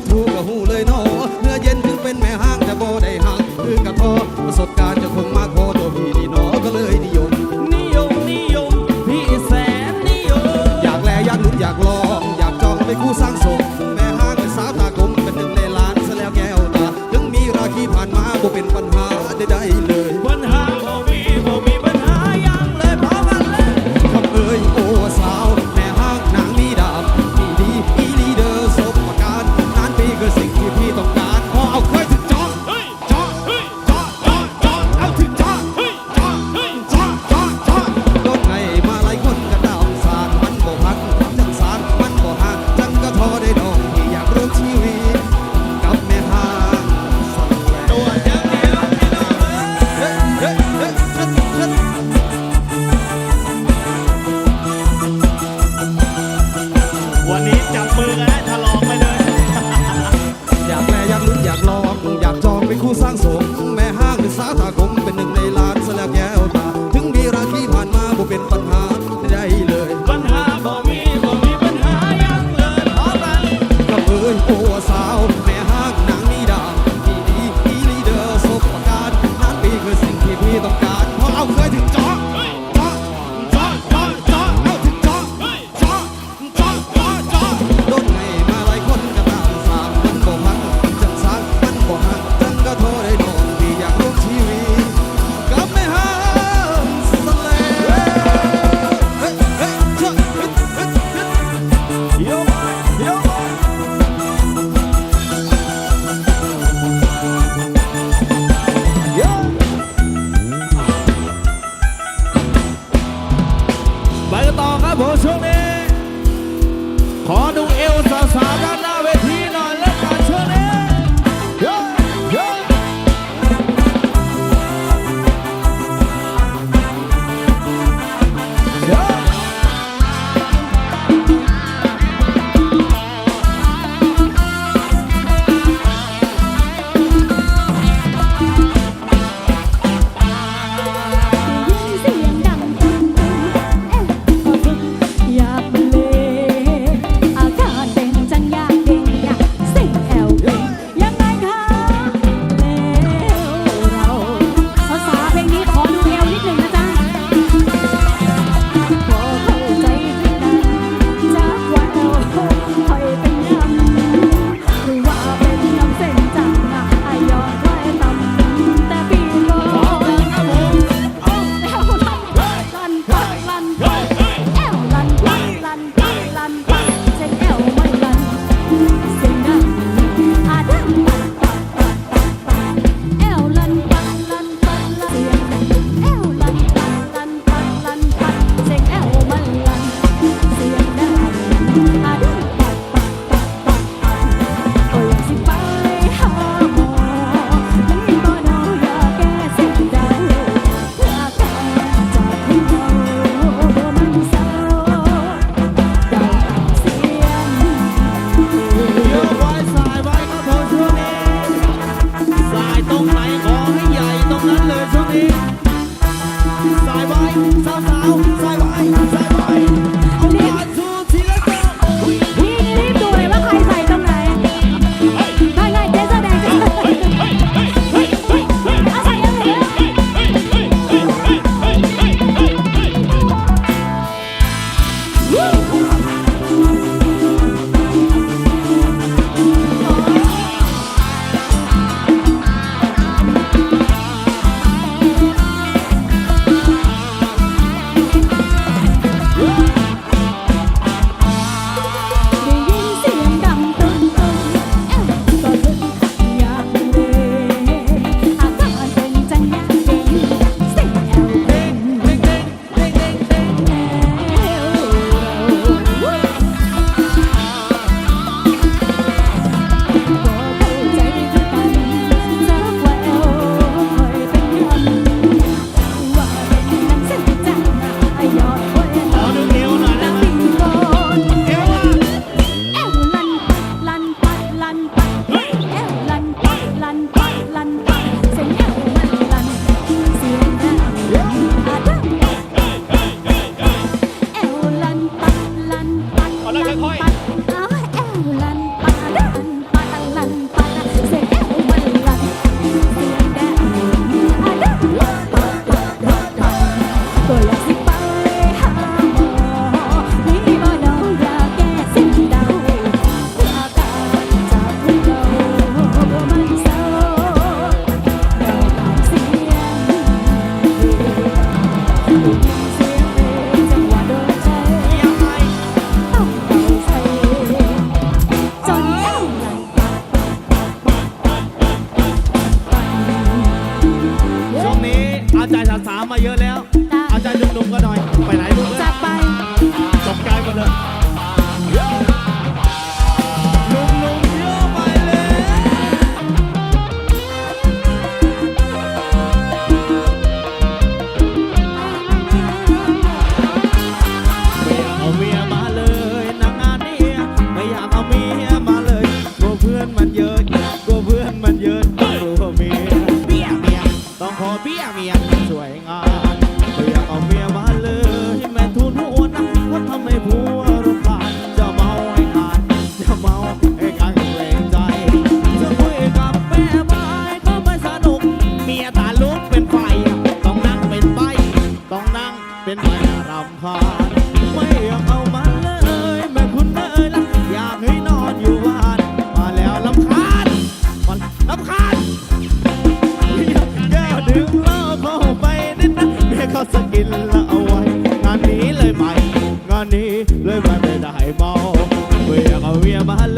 ดหูก็หูเลยเนาะ เป็นปัญหา Call the ใจสาวๆมาเยอะแล้ว จ้ะ เอาใจหนุ่มๆก็หน่อย ไปไหนลูกเอ้ยจะไป ตกใจหมดเลยหนุ่มเยอะไปเลยไม่อยเอาเยมาเลยนะงานนี้ไม่อยากเอาเมียมาเลยกลัเพื่อนมันเยอะกลัเพื่อนมันเยอะกลัเมียเบี้ยเมียต้องขอเบี้ยเมีย วยงามินละเอาไว้งานนี้เลยไปงานนี้เลยไปไม่ได้เมาเวียก็เวียมาเล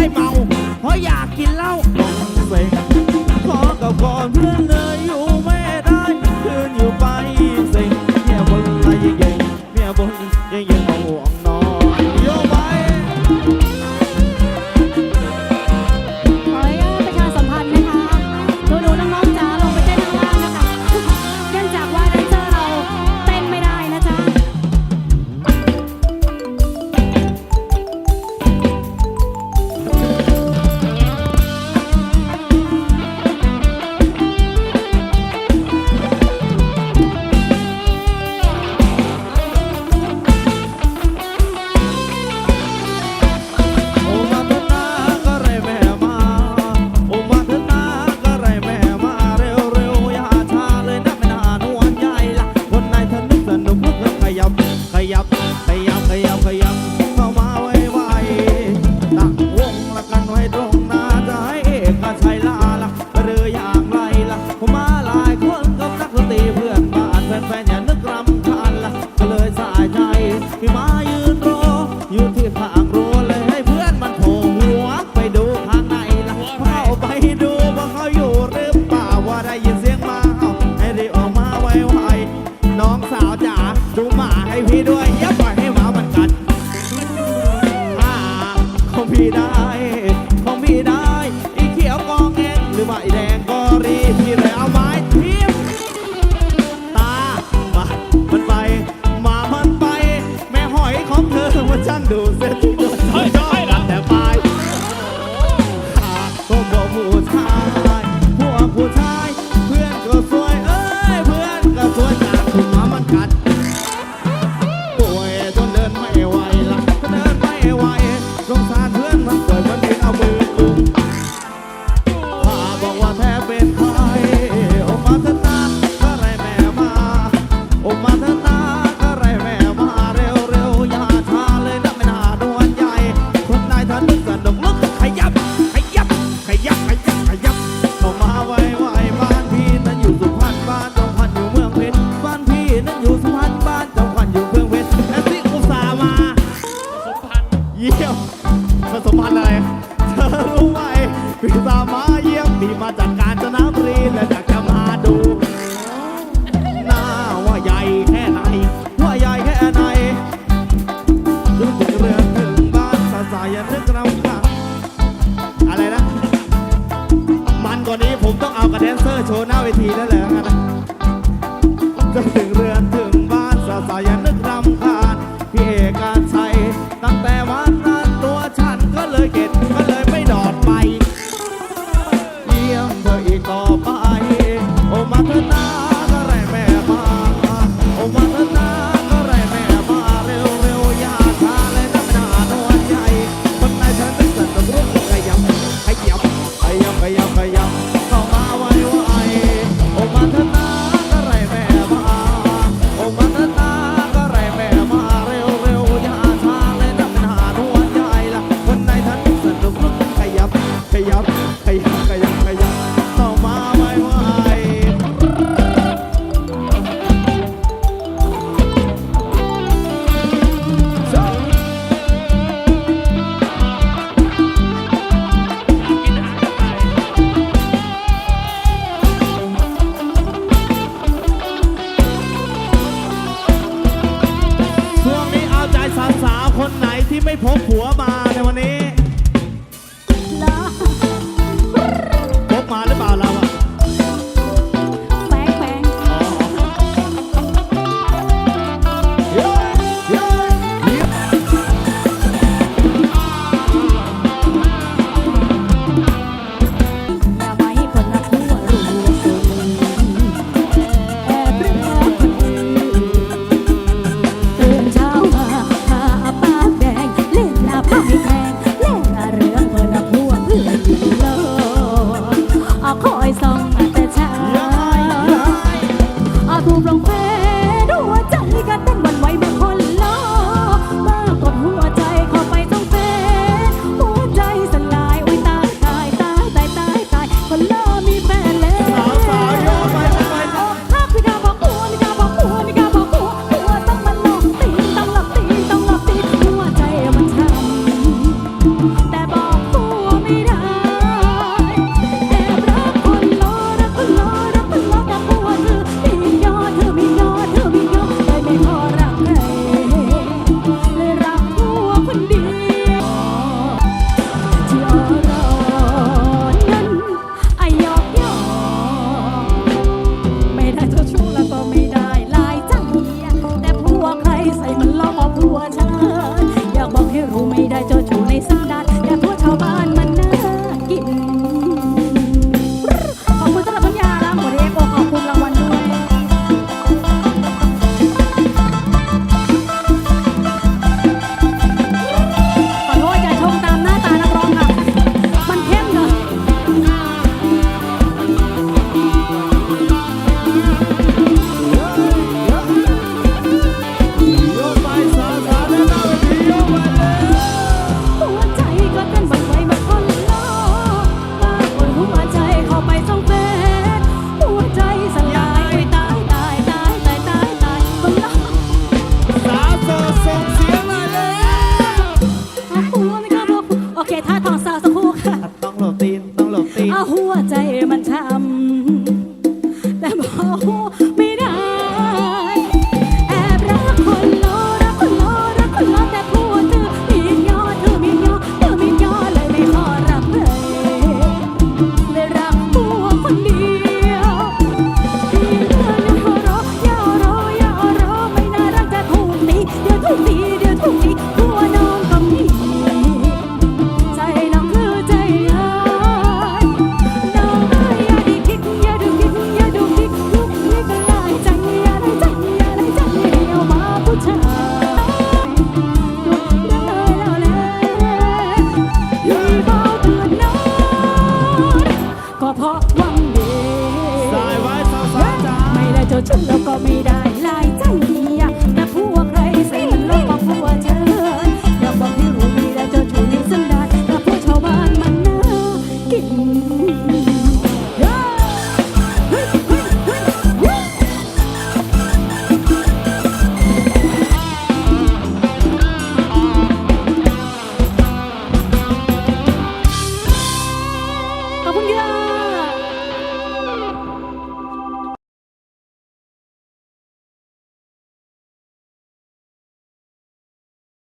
aí, mal. อาถู ตี